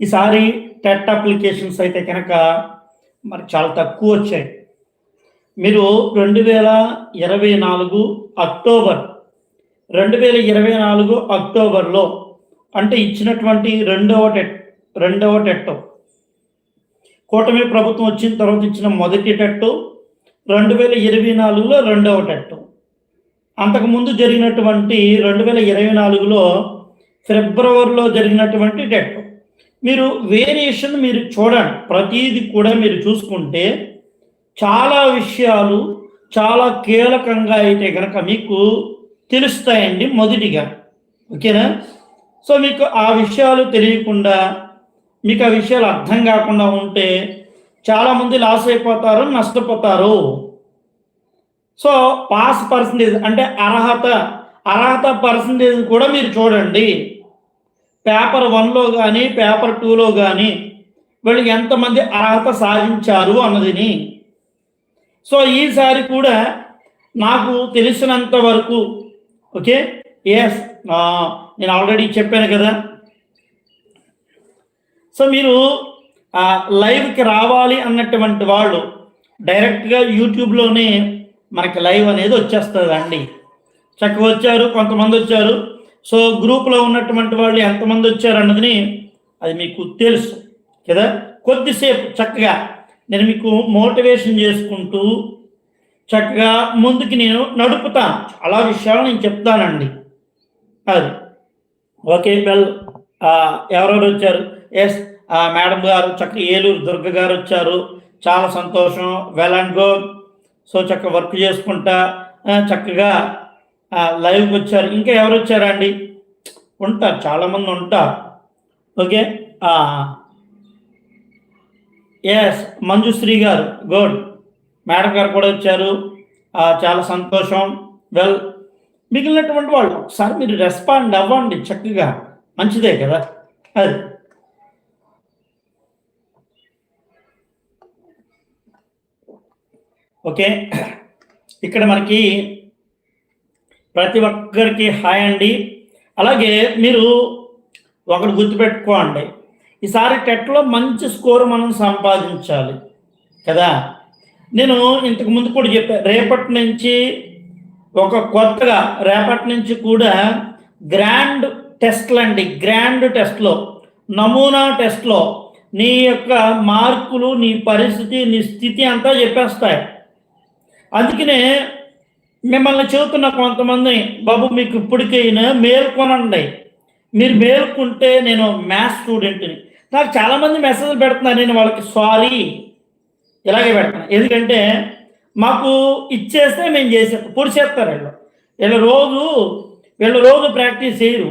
ఈసారి TET applications అయితే కనుక మరి చాలా తక్కువ వచ్చాయి. మీరు రెండు వేల ఇరవై నాలుగు అక్టోబర్ రెండు వేల ఇరవై నాలుగు అక్టోబర్లో అంటే ఇచ్చినటువంటి రెండవ టెట్ రెండవ టెట్ కూటమి ప్రభుత్వం వచ్చిన తర్వాత ఇచ్చిన మొదటి టెట్టు రెండు వేల ఇరవై నాలుగులో రెండవ టెట్టు. అంతకుముందు జరిగినటువంటి రెండు వేల ఇరవై నాలుగులో ఫిబ్రవరిలో జరిగినటువంటి టెట్ మీరు వేరియేషన్ మీరు చూడండి. ప్రతీది కూడా మీరు చూసుకుంటే చాలా విషయాలు చాలా కీలకంగా అయితే కనుక మీకు తెలుస్తాయండి మొదటిగా. ఓకేనా? సో మీకు ఆ విషయాలు తెలియకుండా మీకు ఆ విషయాలు అర్థం కాకుండా ఉంటే చాలామంది లాస్ అయిపోతారు నష్టపోతారు. సో పాస్ పర్సంటేజ్ అంటే అర్హత అర్హత పర్సంటేజ్ కూడా మీరు చూడండి. పేపర్ వన్లో కానీ పేపర్ టూలో కానీ వీళ్ళు ఎంతమంది అర్హత సాధించారు అన్నదిని. సో ఈసారి కూడా నాకు తెలిసినంత వరకు ఓకే? ఎస్ నేను ఆల్రెడీ చెప్పాను కదా. సో మీరు లైవ్కి రావాలి అన్నటువంటి వాళ్ళు డైరెక్ట్గా యూట్యూబ్లోనే మనకి లైవ్ అనేది వచ్చేస్తుంది అండి చక్కగా వచ్చారు కొంతమంది వచ్చారు. సో గ్రూప్లో ఉన్నటువంటి వాళ్ళు ఎంతమంది వచ్చారు అన్నది అది మీకు తెలుసు కదా? కొద్దిసేపు చక్కగా నేను మీకు మోటివేషన్ చేసుకుంటూ చక్కగా ముందుకి నేను నడుపుతాను. చాలా విషయాలు నేను చెప్తానండి. అది. ఓకే వెల్ ఎవరెవరు వచ్చారు? ఎస్ మేడం గారు చక్కగా ఏలూరు దుర్గ గారు వచ్చారు. చాలా సంతోషం. వెల్ అండ్ గో సో చక్కగా వర్క్ చేసుకుంటా. చక్కగా లైవ్కి వచ్చారు. ఇంకా ఎవరు వచ్చారా అండి? ఉంటారు చాలామంది ఉంటారు. ఓకే? ఎస్ మంజుశ్రీ గారు. గుడ్ మేడం గారు కూడా వచ్చారు. చాలా సంతోషం. వెల్ మిగిలినటువంటి వాళ్ళు ఒకసారి మీరు రెస్పాండ్ అవ్వండి చక్కగా. మంచిదే కదా? అది. ఓకే? ఇక్కడ మనకి ప్రతి ఒక్కరికి హాయ్ అండి. అలాగే మీరు ఒకటి గుర్తుపెట్టుకోండి. ఈసారి టెట్లో మంచి స్కోర్ మనం సంపాదించాలి. కదా? నేను ఇంతకు ముందు కూడా చెప్పాను రేపటి నుంచి ఒక కొత్తగా రేపటి నుంచి కూడా గ్రాండ్ టెస్ట్లు అండి గ్రాండ్ టెస్ట్లో నమూనా టెస్ట్లో నీ యొక్క మార్కులు నీ పరిస్థితి నీ స్థితి అంతా చెప్పేస్తాయి. అందుకనే మిమ్మల్ని చెబుతున్న కొంతమంది బాబు మీకు ఇప్పటికైనా మేల్కొనండి. మీరు మేల్కుంటే నేను మ్యాథ్స్ స్టూడెంట్ని. నాకు చాలామంది మెసేజ్ పెడుతున్నారు నేను వాళ్ళకి సారీ ఇలాగే పెడతాను. ఎందుకంటే మాకు ఇచ్చేస్తే మేము చేసే పొడిచేస్తారు వీళ్ళు. వీళ్ళు రోజు వీళ్ళు రోజు ప్రాక్టీస్ చేయరు.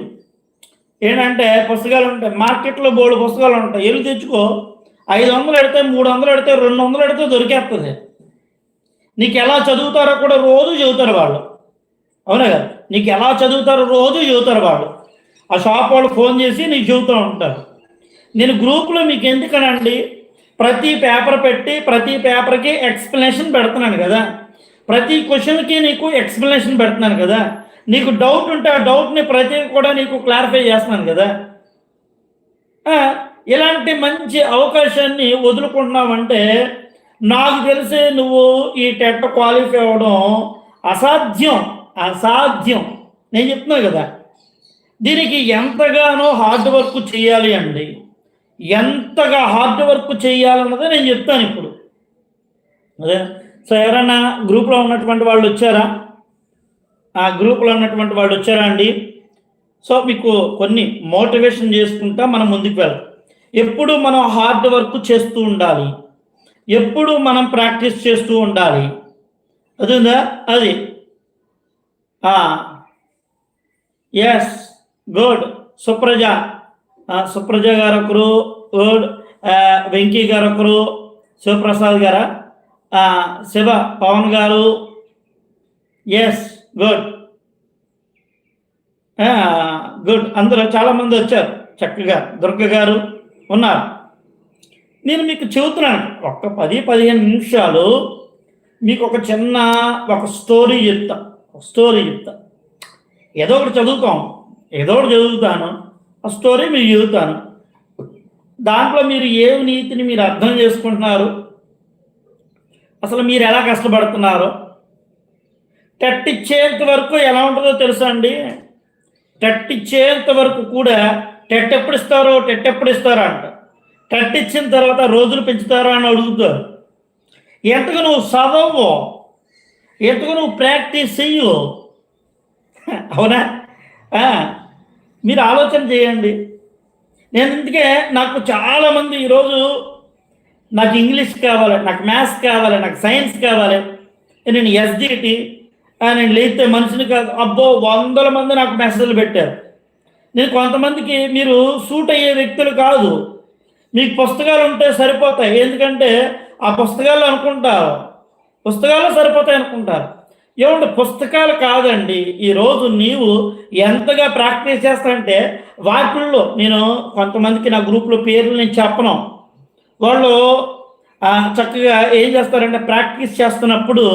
ఏంటంటే పుస్తకాలు ఉంటాయి మార్కెట్లో బోర్డు పుస్తకాలు ఉంటాయి. వెళ్ళి తెచ్చుకో ఐదు వందలు పెడితే మూడు వందలు పెడితే రెండు వందలు ఎడితే దొరికేస్తుంది నీకు ఎలా చదువుతారో కూడా రోజు చదువుతారు వాళ్ళు. అవునా కదా? నీకు ఎలా చదువుతారో రోజు చదువుతారు వాళ్ళు. ఆ షాప్ వాళ్ళు ఫోన్ చేసి నీకు చెబుతూ ఉంటారు. నేను గ్రూప్లో మీకు ఎందుకనండి? ప్రతి పేపర్ పెట్టి ప్రతి పేపర్కి ఎక్స్ప్లెనేషన్ పెడుతున్నాను కదా. ప్రతి క్వశ్చన్కి నీకు ఎక్స్ప్లెనేషన్ పెడుతున్నాను కదా. నీకు డౌట్ ఉంటే ఆ డౌట్ని ప్రతి కూడా నీకు క్లారిఫై చేస్తున్నాను కదా. ఇలాంటి మంచి అవకాశాన్ని వదులుకుంటున్నామంటే నాకు తెలిసి నువ్వు ఈ టెట్ క్వాలిఫై అవ్వడం అసాధ్యం అసాధ్యం. నేను చెప్తున్నా కదా. దీనికి ఎంతగానో హార్డ్ వర్క్ చేయాలి అండి. ఎంతగా హార్డ్ వర్క్ చేయాలన్నదే నేను చెప్తాను ఇప్పుడు. అదే సో ఎవరైనా గ్రూప్లో ఉన్నటువంటి వాళ్ళు వచ్చారా? ఆ గ్రూప్లో ఉన్నటువంటి వాళ్ళు వచ్చారా అండి? సో మీకు కొన్ని మోటివేషన్ చేసుకుంటా మనం ముందుకు వెళ్తాం ఎప్పుడు మనం హార్డ్ వర్క్ చేస్తూ ఉండాలి? ఎప్పుడు మనం ప్రాక్టీస్ చేస్తూ ఉండాలి. అది. అది ఎస్ గుడ్ సుప్రజ. సుప్రజ గారు ఒకరు గుడ్ వెంకీ గారు ఒకరు శివప్రసాద్ గారా? శివ పవన్ గారు. ఎస్ గుడ్ గుడ్ అందరూ చాలామంది వచ్చారు. చక్కగా. దుర్గ గారు ఉన్నారు. నేను మీకు చెబుతున్నాను. ఒక్క పది పదిహేను నిమిషాలు మీకు ఒక చిన్న ఒక స్టోరీ చెప్తా. ఒక స్టోరీ చెప్తా. ఏదో ఒకటి చదువుతాం ఏదో ఒకటి చదువుతాను. ఆ స్టోరీ మీకు చదువుతాను దాంట్లో మీరు ఏ నీతిని మీరు అర్థం చేసుకుంటున్నారు? అసలు మీరు ఎలా కష్టపడుతున్నారో? టట్టిచ్చేంత వరకు ఎలా ఉంటుందో తెలుసా అండి? టట్టిచ్చేంత వరకు కూడా టెట్ ఎప్పుడు ఇస్తారో టెట్ ఎప్పుడు ఇస్తారో అంటారు కట్టించిన తర్వాత రోజులు పెంచుతారా అని అడుగుతారు. ఎంతకు నువ్వు చదవు ఎంతకు నువ్వు ప్రాక్టీస్ చెయ్యు అవునా? మీరు ఆలోచన చేయండి. నేను అందుకే నాకు చాలామంది ఈరోజు నాకు ఇంగ్లీష్ కావాలి నాకు మ్యాథ్స్ కావాలి నాకు సైన్స్ కావాలి నేను ఎస్డిటి నేను లేతే మనిషిని కాదు. అబ్బో వందల మంది నాకు మెసేజ్లు పెట్టారు. నేను కొంతమందికి మీరు సూట్ అయ్యే వ్యక్తులు కాదు. మీకు పుస్తకాలు ఉంటే సరిపోతాయి. ఎందుకంటే ఆ పుస్తకాలు అనుకుంటారు పుస్తకాలు సరిపోతాయి అనుకుంటారు. ఏమంటే పుస్తకాలు కాదండి ఈరోజు నీవు ఎంతగా ప్రాక్టీస్ చేస్తానంటే వాటిల్లో నేను కొంతమందికి నా గ్రూప్లో పేర్లు నేను చెప్పను. వాళ్ళు చక్కగా ఏం చేస్తారంటే ప్రాక్టీస్ చేస్తున్నప్పుడు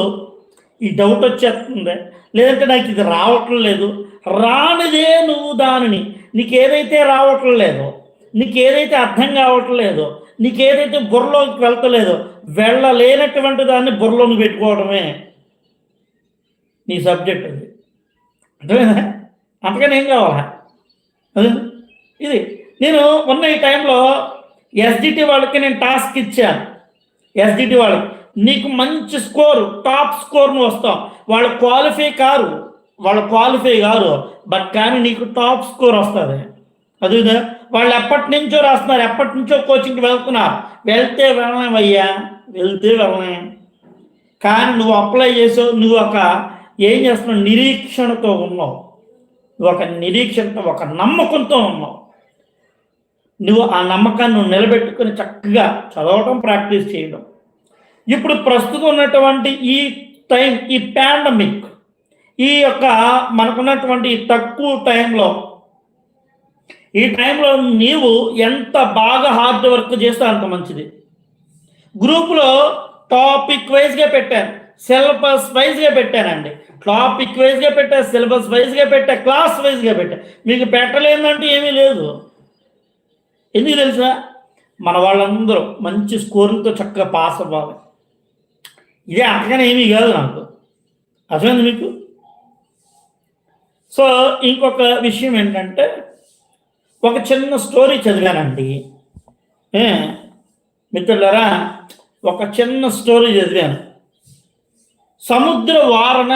ఈ డౌట్ వచ్చేస్తుంది. లేదంటే నాకు ఇది రావటం లేదు రానిదే నువ్వు దానిని. నీకు ఏదైతే రావటం లేదో నీకు ఏదైతే అర్థం కావటం లేదో నీకు ఏదైతే బుర్రలోకి వెళ్తలేదో వెళ్ళలేనటువంటి దాన్ని బుర్రలోకి పెట్టుకోవడమే నీ సబ్జెక్ట్ అది. అర్థమైందా? అంతకని ఏం కావాలా? ఇది. నేను ఉన్న ఈ టైంలో ఎస్డిటి వాళ్ళకి నేను టాస్క్ ఇచ్చాను. ఎస్డిటి వాళ్ళకి. నీకు మంచి స్కోర్ టాప్ స్కోర్ను వస్తాం. వాళ్ళు క్వాలిఫై కారు వాళ్ళు క్వాలిఫై కారు బట్ కానీ నీకు టాప్ స్కోర్ వస్తుంది. అది వాళ్ళు ఎప్పటి నుంచో రాస్తున్నారు. ఎప్పటి నుంచో కోచింగ్కి వెళ్తున్నారు. వెళ్తే వెళ్ళలేమయ్యా వెళ్తే వెళ్ళలేం. కానీ నువ్వు అప్లై చేసావు. నువ్వు ఒక ఏం చేస్తున్నావు? నిరీక్షణతో ఉన్నావు. నువ్వు ఒక నిరీక్షణతో ఒక నమ్మకంతో ఉన్నావు. నువ్వు ఆ నమ్మకాన్ని నువ్వు నిలబెట్టుకుని చక్కగా చదవటం ప్రాక్టీస్ చేయడం. ఇప్పుడు ప్రస్తుతం ఉన్నటువంటి ఈ టైం ఈ పాండమిక్ ఈ యొక్క మనకున్నటువంటి తక్కువ టైంలో ఈ టైంలో నీవు ఎంత బాగా హార్డ్ వర్క్ చేస్తే అంత మంచిది. గ్రూప్లో టాపిక్ వైజ్గా పెట్టాను. సిలబస్ వైజ్గా పెట్టానండి. టాపిక్ వైజ్గా పెట్టా సిలబస్ వైజ్గా పెట్టా క్లాస్ వైజ్గా పెట్టా. మీకు పెట్టలేదంటే ఏమీ లేదు. ఎందుకు తెలుసా? మన వాళ్ళందరూ మంచి స్కోర్లతో చక్కగా పాస్ అవ్వాలి. ఇదే అంతగానే ఏమీ కాదు నాకు. అర్థమైంది మీకు? సో ఇంకొక విషయం ఏంటంటే ఒక చిన్న స్టోరీ చదివానండి. మిత్రులరా ఒక చిన్న స్టోరీ చదివాను. సముద్ర వారన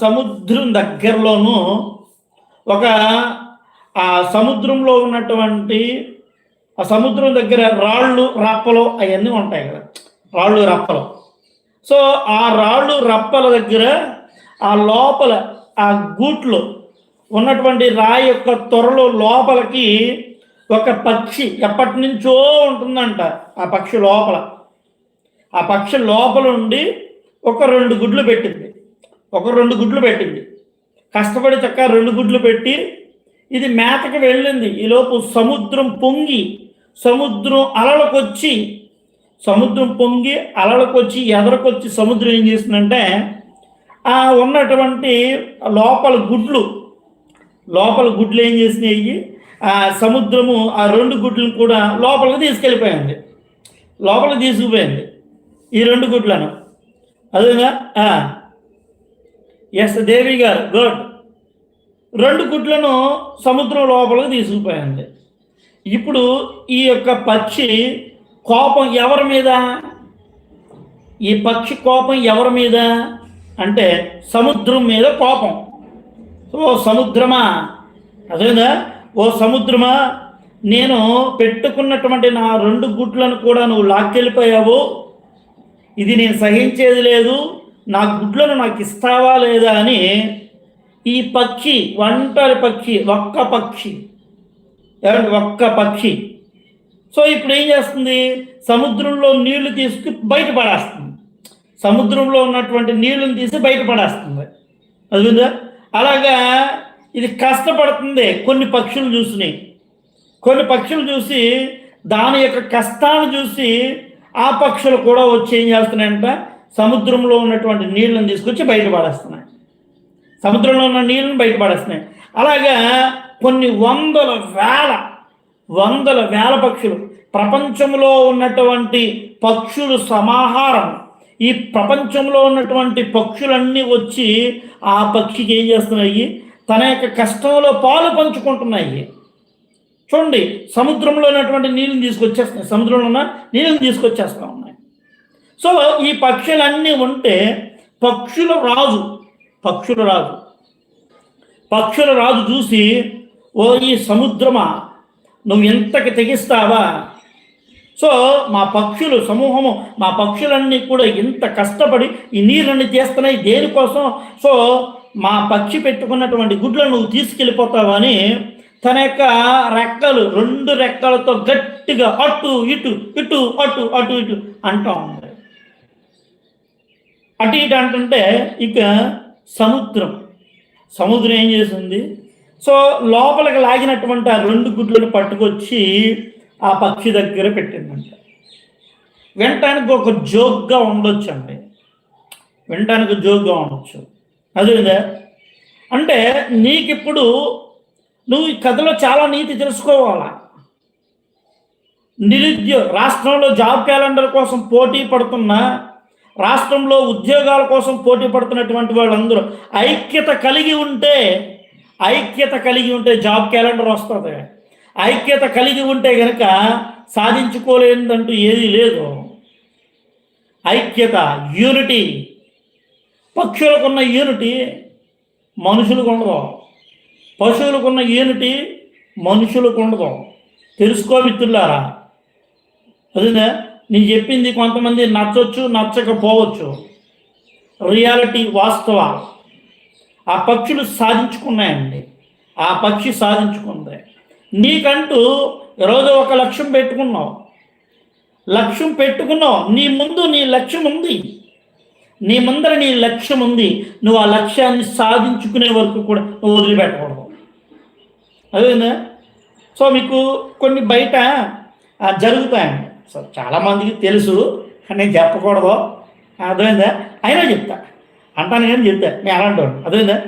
సముద్రం దగ్గరలోనూ ఒక ఆ సముద్రంలో ఉన్నటువంటి ఆ సముద్రం దగ్గర రాళ్ళు రప్పలు అవన్నీ ఉంటాయి కదా. రాళ్ళు రప్పలు. సో ఆ రాళ్ళు రప్పల దగ్గర ఆ లోపల ఆ గూట్లో ఉన్నటువంటి రాయి యొక్క త్వరలో లోపలికి ఒక పక్షి ఎప్పటి నుంచో ఉంటుందంట ఆ పక్షి లోపల. ఆ పక్షి లోపల ఉండి ఒక రెండు గుడ్లు పెట్టింది. ఒక రెండు గుడ్లు పెట్టింది. కష్టపడి చక్క రెండు గుడ్లు పెట్టి ఇది మేతకి వెళ్ళింది. ఈలోపు సముద్రం పొంగి సముద్రం అలలకొచ్చి సముద్రం పొంగి అలలకొచ్చి ఎదరకొచ్చి సముద్రం ఏం చేసిందంటే ఆ ఉన్నటువంటి లోపల గుడ్లు లోపల గుడ్లు ఏం చేసినాయి? ఆ సముద్రము ఆ రెండు గుడ్లను కూడా లోపలికి తీసుకెళ్ళిపోయింది. లోపలికి తీసుకుపోయింది. ఈ రెండు గుడ్లను. అదేగా ఎస్ దేవి గారు గుడ్. రెండు గుడ్లను సముద్రం లోపలికి తీసుకుపోయింది. ఇప్పుడు ఈ యొక్క పక్షి కోపం ఎవరి మీద? ఈ పక్షి కోపం ఎవరి మీద? అంటే సముద్రం మీద కోపం. ఓ సముద్రమా? అదేనా ఓ సముద్రమా? నేను పెట్టుకున్నటువంటి నా రెండు గుడ్లను కూడా నువ్వు లాక్కెళ్ళిపోయావు. ఇది నేను సహించేది లేదు. నా గుడ్లను నాకు ఇస్తావా లేదా అని ఈ పక్షి ఒంటరి పక్షి ఒక్క పక్షి. ఏమంటే ఒక్క పక్షి. సో ఇప్పుడు ఏం చేస్తుంది? సముద్రంలో నీళ్ళు తీసుకు బయట పడేస్తుంది. సముద్రంలో ఉన్నటువంటి నీళ్ళని తీసి బయట పడేస్తుంది. అదిందా అలాగా ఇది కష్టపడుతుంది. కొన్ని పక్షులు చూసినాయి కొన్ని పక్షులు చూసి దాని యొక్క కష్టాన్ని చూసి ఆ పక్షులు కూడా వచ్చి ఏం చేస్తున్నాయంట? సముద్రంలో ఉన్నటువంటి నీళ్ళని తీసుకొచ్చి బయటపడేస్తున్నాయి సముద్రంలో ఉన్న నీళ్ళని బయటపడేస్తున్నాయి అలాగా కొన్ని వందల వేల వందల వేల పక్షులు ప్రపంచంలో ఉన్నటువంటి పక్షులు సమాహారం ఈ ప్రపంచంలో ఉన్నటువంటి పక్షులన్నీ వచ్చి ఆ పక్షికి ఏం చేస్తున్నాయి? తన యొక్క కష్టంలో పాలు పంచుకుంటున్నాయి. చూడండి సముద్రంలో ఉన్నటువంటి నీళ్ళని తీసుకొచ్చేస్తున్నాయి. సముద్రంలో ఉన్న నీళ్ళని తీసుకొచ్చేస్తా ఉన్నాయి. సో ఈ పక్షులన్నీ ఉంటే పక్షుల రాజు పక్షుల రాజు పక్షుల రాజు చూసి ఓ ఈ సముద్రమా? నువ్వు ఎంతకి తెగిస్తావా? సో మా పక్షులు సమూహము మా పక్షులన్నీ కూడా ఇంత కష్టపడి ఈ నీళ్ళని చేస్తున్నాయి దేనికోసం? సో మా పక్షి పెట్టుకున్నటువంటి గుడ్లను నువ్వు తీసుకెళ్ళిపోతావని తన యొక్క రెక్కలు రెండు రెక్కలతో గట్టిగా అటు ఇటు ఇటు అటు అటు ఇటు అంటూ ఉంది. అటు ఇటు అంటుంటే ఇక సముద్రం. సముద్రం ఏం చేసింది? సో లోపలికి లాగినటువంటి ఆ రెండు గుడ్లను పట్టుకొచ్చి ఆ పక్షి దగ్గర పెట్టిందంట. వినటానికి ఒక జోక్గా ఉండొచ్చు అండి వినటానికి జోక్గా ఉండొచ్చు. అదేవిధంగా అంటే నీకిప్పుడు నువ్వు ఈ కథలో చాలా నీతి తెలుసుకోవాలా? నిరుద్యోగ రాష్ట్రంలో జాబ్ క్యాలెండర్ కోసం పోటీ పడుతున్న రాష్ట్రంలో ఉద్యోగాల కోసం పోటీ పడుతున్నటువంటి వాళ్ళందరూ ఐక్యత కలిగి ఉంటే ఐక్యత కలిగి ఉంటే జాబ్ క్యాలెండర్ వస్తుంది. ఐక్యత కలిగి ఉంటే గనక సాధించుకోలేదంటూ ఏదీ లేదు. ఐక్యత యూనిటీ పక్షులకున్న యూనిటీ మనుషులకు ఉండదు. పశువులకున్న యూనిటీ మనుషులకు ఉండదు. తెలుసుకో మిత్రులారా. అదేనా? నేను చెప్పింది కొంతమంది నచ్చొచ్చు నచ్చకపోవచ్చు. రియాలిటీ వాస్తవ ఆ పక్షులు సాధించుకున్నాయండి. ఆ పక్షి సాధించుకుంది. నీకంటూ ఈరోజు ఒక లక్ష్యం పెట్టుకున్నావు. లక్ష్యం పెట్టుకున్నావు. నీ ముందు నీ లక్ష్యం ఉంది. నీ ముందర నీ లక్ష్యం ఉంది. నువ్వు ఆ లక్ష్యాన్ని సాధించుకునే వరకు కూడా నువ్వు వదిలిపెట్టకూడదు. అదేనా సో మీకు కొన్ని బయట జరుగుతాయండి. సో చాలామందికి తెలుసు. నేను చెప్పకూడదు. అర్థమైందా? అయినా చెప్తా. అంటాను కానీ చెప్తా. నేను అలాంటి వాడిని. అర్థమైందా?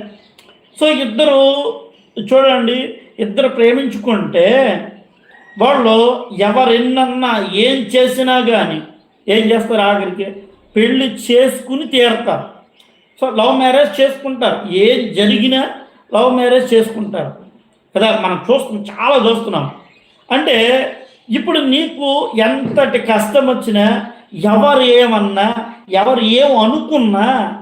సో ఇద్దరు చూడండి. ఇద్దరు ప్రేమించుకుంటే వాళ్ళు ఎవరెన్నన్నా ఏం చేసినా కానీ ఏం చేస్తారు ఆఖరికి? పెళ్ళి చేసుకుని తీరతారు. సో లవ్ మ్యారేజ్ చేసుకుంటారు. ఏం జరిగినా లవ్ మ్యారేజ్ చేసుకుంటారు. కదా మనం చూస్తున్నాం చాలా చూస్తున్నాం. అంటే ఇప్పుడు నీకు ఎంతటి కష్టం వచ్చినా ఎవరు ఏమన్నా ఎవరు ఏం అనుకున్నా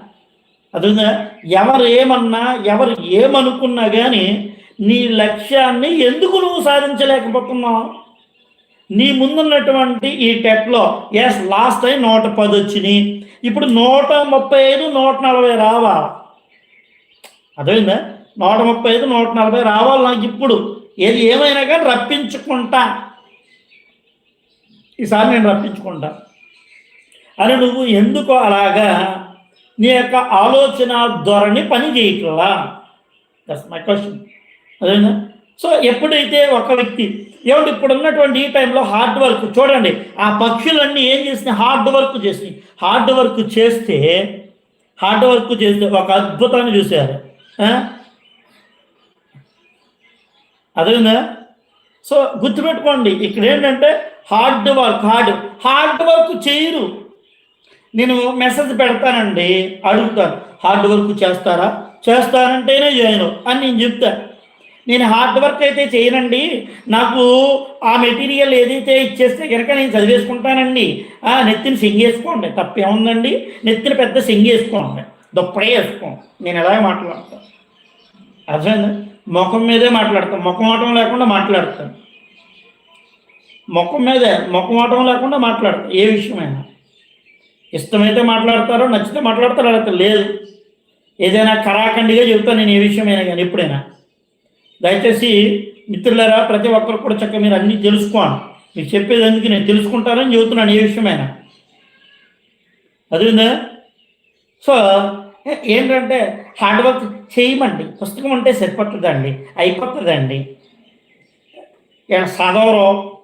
అదేనా ఎవరు ఏమన్నా ఎవరు ఏమనుకున్నా కానీ నీ లక్ష్యాన్ని ఎందుకు నువ్వు సాధించలేకపోతున్నావు? నీ ముందున్నటువంటి ఈ టెట్లో ఎస్ లాస్ట్ టైం నూట పది వచ్చినాయి. ఇప్పుడు నూట ముప్పై ఐదు నూట నలభై రావాలి అదేందా నూట ముప్పై ఐదు నూట నలభై రావాలి నాకు ఇప్పుడు. ఏది ఏమైనా కానీ రప్పించుకుంటా. ఈసారి నేను రప్పించుకుంటా. అని నువ్వు ఎందుకు అలాగా? నీ యొక్క ఆలోచన ధోరణి పని చేయట్లా దట్స్ మై క్వశ్చన్ అదేనా? సో ఎప్పుడైతే ఒక వ్యక్తి ఏమంటే ఇప్పుడు ఉన్నటువంటి ఈ టైంలో హార్డ్ వర్క్ చూడండి ఆ పక్షులన్నీ ఏం చేసినాయి? హార్డ్ వర్క్ చేసినాయి. హార్డ్ వర్క్ చేస్తే హార్డ్ వర్క్ చేస్తే ఒక అద్భుతాన్ని చూశారు అదేనా? సో గుర్తుపెట్టుకోండి ఇక్కడ ఏంటంటే hard work hard hard work చేయరు. నేను మెసేజ్ పెడతానండి అడుగుతాను హార్డ్ వర్క్ చేస్తారా? చేస్తానంటేనే చేయను అని నేను చెప్తాను. నేను హార్డ్ వర్క్ అయితే చేయనండి. నాకు ఆ మెటీరియల్ ఏదైతే ఇచ్చేస్తే కనుక నేను చదివేసుకుంటానండి. ఆ నెత్తిని సింగేసుకోండి తప్పేముందండి? నెత్తిని పెద్ద సింగేసుకోండి దొప్పడే వేసుకోండి. నేను ఎలాగే మాట్లాడతాను అర్థమైంది? ముఖం మీదే మాట్లాడతాను ముఖం ఆటం లేకుండా మాట్లాడతాను ముఖం మీదే ముఖం ఆటం లేకుండా మాట్లాడతాను ఏ విషయమైనా. ఇష్టమైతే మాట్లాడతారో నచ్చితే మాట్లాడతారో లేకపోతే లేదు. ఏదైనా కరాఖండిగా చెబుతాను నేను ఏ విషయమైనా కానీ ఎప్పుడైనా. దయచేసి మిత్రులరా ప్రతి ఒక్కరు కూడా చక్కగా మీరు అన్నీ తెలుసుకోండి. మీకు చెప్పేది ఎందుకు నేను తెలుసుకుంటానని చెబుతున్నాను ఏ విషయమైనా. అదేందా సో ఏంటంటే హార్డ్ వర్క్ చేయమండి. పుస్తకం ఉంటే సరిపడుతుందండి అయిపోతుందండి. చదవరు.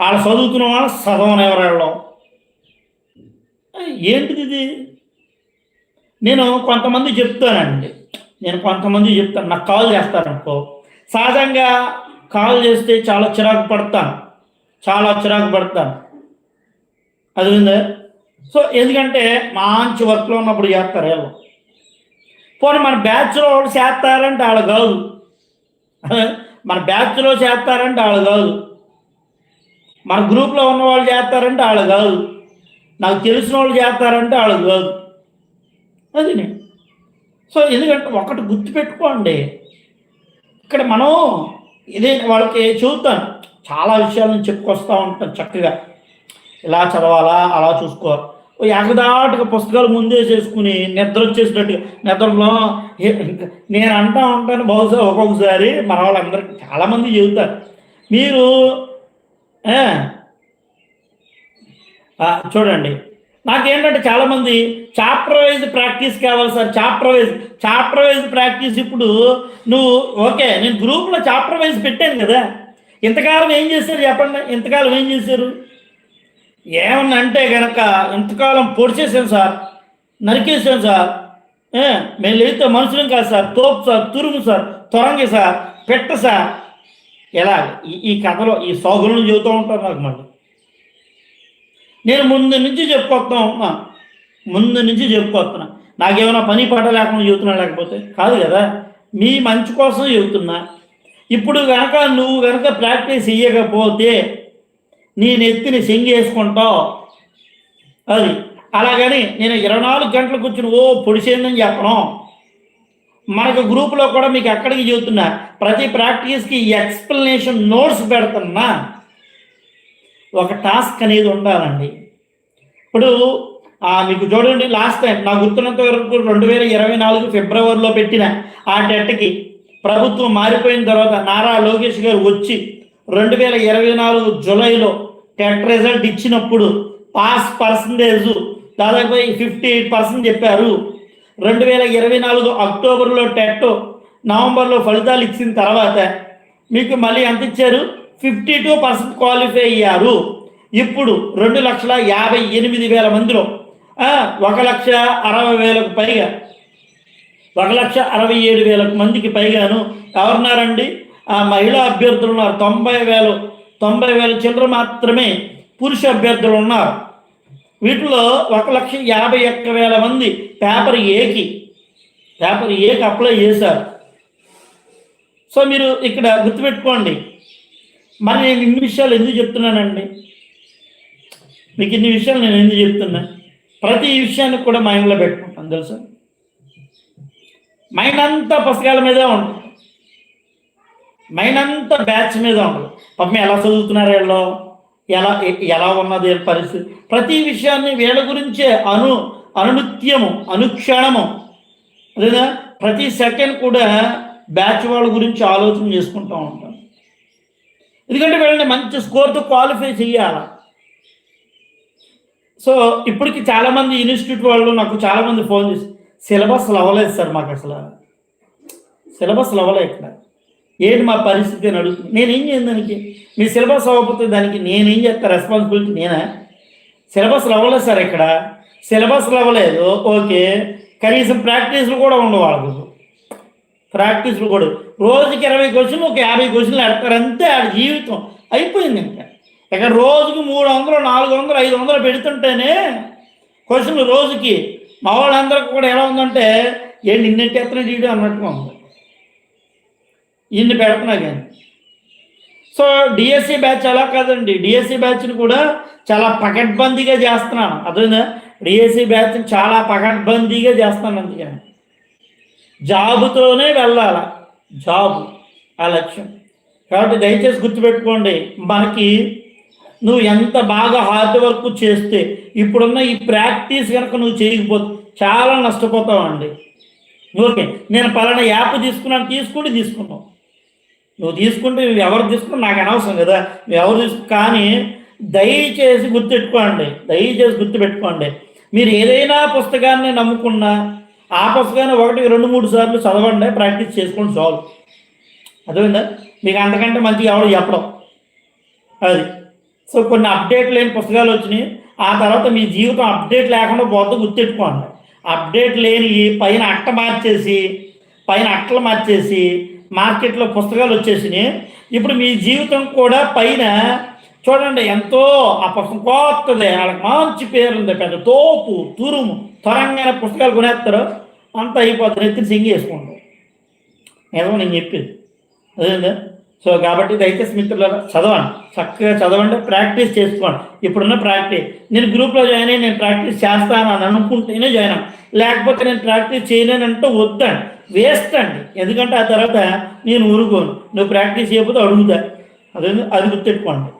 వాళ్ళు చదువుతున్న వాళ్ళు చదవనివ్వరాళ్ళు ఏంటిది ఇది? నేను కొంతమంది చెప్తానండి. నేను కొంతమంది చెప్తాను. నాకు కాల్ చేస్తారనుకో. సహజంగా కాల్ చేస్తే చాలా చిరాకు పడతాను. చాలా చిరాకు పడతాను. అది సో ఎందుకంటే మంచి వర్క్లో ఉన్నప్పుడు చేస్తారు ఏమో. పోనీ మన బ్యాచ్లో వాళ్ళు చేస్తారంటే వాళ్ళు కాదు. మన బ్యాచ్లో చేస్తారంటే వాళ్ళు కాదు. మన గ్రూప్లో ఉన్న వాళ్ళు చేస్తారంటే వాళ్ళు కాదు. నాకు తెలిసిన వాళ్ళు చేస్తారంటే వాళ్ళు కాదు. అది సో ఎందుకంటే ఒకటి గుర్తుపెట్టుకోండి. ఇక్కడ మనం ఇదే వాళ్ళకి చూస్తాను చాలా విషయాలను చెప్పుకొస్తూ ఉంటాం చక్కగా. ఇలా చదవాలా అలా చూసుకోవాలి ఎగదాటుగా పుస్తకాలు ముందే చేసుకుని నిద్ర వచ్చేసినట్టు నిద్రలో నేను అంటా ఉంటాను బహుశా ఒక్కొక్కసారి మన వాళ్ళందరికీ చాలామంది చెబుతారు. మీరు చూడండి. నాకేంటంటే చాలామంది చాప్టర్ వైజ్ ప్రాక్టీస్ కావాలి sir chapter wise chapter wise practice ఇప్పుడు నువ్వు ఓకే నేను గ్రూప్లో చాప్టర్ వైజ్ పెట్టాను కదా. ఇంతకాలం ఏం చేశారు చెప్పండి? ఇంతకాలం ఏం చేశారు? ఏమన్నా అంటే కనుక ఇంతకాలం పొడిచేసాం సార్ నరికేసాం సార్ మేము లేతే మనుషులం కాదు సార్ తోపు సార్ తురుము సార్ తొరంగి సార్ పెట్ట సార్. ఎలా ఈ ఈ కథలో ఈ సోగులను చెబుతూ ఉంటారు నాకు మళ్ళీ. నేను ముందు నుంచి చెప్పుకొస్తా ఉన్నా. ముందు నుంచి చెప్పుకొస్తున్నా. నాకేమైనా పని పాట లేకుండా చెబుతున్నా లేకపోతే? కాదు కదా. మీ మంచి కోసం చెబుతున్నా. ఇప్పుడు కనుక నువ్వు కనుక ప్రాక్టీస్ ఇయ్యకపోతే నీ నెత్తిని సెంగేసుకుంటావు అది. అలాగని నేను ఇరవై నాలుగు గంటలు కూర్చుని ఓ పొడిచేయందని చెప్పను మనకు గ్రూపులో కూడా మీకు ఎక్కడికి చెబుతున్నా. ప్రతి ప్రాక్టీస్కి ఎక్స్ప్లెనేషన్ నోట్స్ పెడుతున్నా. ఒక టాస్క్ అనేది ఉండాలండి. ఇప్పుడు మీకు చూడండి లాస్ట్ టైం నా గుర్తున్నంత వరకు రెండు వేల ఇరవై నాలుగు ఫిబ్రవరిలో పెట్టిన ఆ టెట్కి ప్రభుత్వం మారిపోయిన తర్వాత నారా లోకేష్ గారు వచ్చి రెండు వేల ఇరవై నాలుగు జూలైలో టెట్ రిజల్ట్ ఇచ్చినప్పుడు పాస్ పర్సంటేజ్ దాదాపు ఫిఫ్టీ ఎయిట్ పర్సెంట్ చెప్పారు. రెండు వేల ఇరవై నాలుగు అక్టోబర్లో టెట్ నవంబర్లో ఫలితాలు ఇచ్చిన తర్వాత మీకు మళ్ళీ ఎంత ఇచ్చారు? ఫిఫ్టీ టూ పర్సెంట్ క్వాలిఫై అయ్యారు. ఇప్పుడు రెండు లక్షల యాభై ఎనిమిది వేల మందిలో ఒక లక్ష అరవై వేలకు పైగా ఒక లక్ష అరవై ఏడు వేల మందికి పైగాను ఎవరున్నారండి? ఆ మహిళా అభ్యర్థులు ఉన్నారు. తొంభై వేలు తొంభై వేల చిల్లర మాత్రమే పురుష అభ్యర్థులు ఉన్నారు. వీటిలో ఒక లక్ష యాభై ఒక్క వేల మంది పేపర్ ఏకి పేపర్ ఏకి అప్లై చేశారు. సో మీరు ఇక్కడ గుర్తుపెట్టుకోండి. మరి నేను ఇన్ని విషయాలు ఎందుకు చెప్తున్నానండి? మీకు ఇన్ని విషయాలు నేను ఎందుకు చెప్తున్నా? ప్రతి విషయాన్ని కూడా మైండ్లో పెట్టుకుంటాను తెలుసా? మైండ్ అంతా పుస్తకాల మీద ఉంటుంది మైండ్ అంతా బ్యాచ్ మీద ఉండదు పాపం ఎలా చదువుతున్నారు వీళ్ళు? ఎలా ఎలా ఉన్నది పరిస్థితి? ప్రతి విషయాన్ని వీళ్ళ గురించే అను అనునిత్యము అనుక్షణము. లేదా ప్రతి సెకండ్ కూడా బ్యాచ్ వాళ్ళ గురించి ఆలోచన చేసుకుంటూ ఉంటాం. ఎందుకంటే వీళ్ళని మంచి స్కోర్తో క్వాలిఫై చేయాలి సో ఇప్పటికి చాలామంది ఇన్స్టిట్యూట్ వాళ్ళు నాకు చాలామంది ఫోన్ చేసి సిలబస్ అవ్వలేదు సార్ మాకు అసలు. సిలబస్ అవ్వలేదు ఇక్కడ. ఏంటి మా పరిస్థితి అని అడుగుతుంది నేనేం చేయను దానికి? మీ సిలబస్ అవ్వకపోతే దానికి నేనేం చేస్తా? రెస్పాన్సిబిలిటీ నేనా? సిలబస్ అవ్వలేదు సార్ ఇక్కడ. సిలబస్ అవ్వలేదు ఓకే. కనీసం ప్రాక్టీస్లు కూడా ఉండవు వాళ్ళకు. ప్రాక్టీస్లు కూడా. రోజుకి ఇరవై క్వశ్చన్లు ఒక యాభై క్వశ్చన్లు పెడతారు అంతే ఆడ జీవితం అయిపోయింది ఇంకా. ఇక రోజుకి మూడు వందలు నాలుగు వందలు ఐదు వందలు పెడుతుంటేనే క్వశ్చన్లు రోజుకి మా వాళ్ళందరికీ కూడా ఎలా ఉందంటే ఏంటి ఇన్నెట్టి ఎత్తన చేయడం అన్నట్టుగా ఉంది. ఇన్ని పెడుతున్నా కానీ. సో డిఎస్సి బ్యాచ్ అలా కాదండి. డిఎస్సి బ్యాచ్ని కూడా చాలా పకడ్బందీగా చేస్తున్నాను. అదే డిఎస్సి బ్యాచ్ చాలా పకడ్బందీగా చేస్తాను అందుకని. జాబుతోనే వెళ్ళాల. జాబు ఆ లక్ష్యం. కాబట్టి దయచేసి గుర్తుపెట్టుకోండి మనకి నువ్వు ఎంత బాగా హార్డ్ వర్క్ చేస్తే ఇప్పుడున్న ఈ ప్రాక్టీస్ కనుక నువ్వు చేయకపోతే చాలా నష్టపోతావండి. ఓకే నేను పలానా యాప్ తీసుకున్నాను తీసుకుంటే తీసుకున్నావు. నువ్వు తీసుకుంటే నువ్వు ఎవరు తీసుకున్నా నాకు అనవసరం కదా నువ్వు ఎవరు తీసుకు కానీ దయచేసి గుర్తుపెట్టుకోండి దయచేసి గుర్తుపెట్టుకోండి. మీరు ఏదైనా పుస్తకాన్ని నమ్ముకున్నా ఆ పుస్తకాన్ని ఒకటి రెండు మూడు సార్లు చదవండి ప్రాక్టీస్ చేసుకోండి చాలు. అర్థమైందా? మీకు అంతకంటే మంచిగా ఎవరు చెప్పడం. అది. సో కొన్ని అప్డేట్ లేని పుస్తకాలు వచ్చినాయి. ఆ తర్వాత మీ జీవితం అప్డేట్ లేకుండా పోతే గుర్తెట్టుకోండి. అప్డేట్ లేని పైన అట్ట మార్చేసి పైన అట్టలు మార్చేసి మార్కెట్లో పుస్తకాలు వచ్చేసినాయి. ఇప్పుడు మీ జీవితం కూడా పైన చూడండి ఎంతో ఆ పుస్తకం కొత్తది వాళ్ళకి మంచి పేరు ఉంది పెద్ద తోపు తురుము త్వరంగా పుస్తకాలు కొనేస్తారు. అంతా అయిపోతుంది ఎత్తి సింగి చేసుకుంటాం ఏదో నేను చెప్పేది. అదేందా? సో కాబట్టి దయచేసి మిత్రులారా చదవండి. చక్కగా చదవండి ప్రాక్టీస్ చేసుకోండి. ఇప్పుడున్న ప్రాక్టీస్ నేను గ్రూప్లో జాయిన్ అయ్యి నేను ప్రాక్టీస్ చేస్తాను అని అనుకుంటేనే జాయిన్ లేకపోతే నేను ప్రాక్టీస్ చేయలేనంటే వద్దండి. వేస్ట్ అండి. ఎందుకంటే ఆ తర్వాత నేను ఊరుకోను. నువ్వు ప్రాక్టీస్ చేయకపోతే అడుగుతా. అదే అది గుర్తెట్టుకోండి.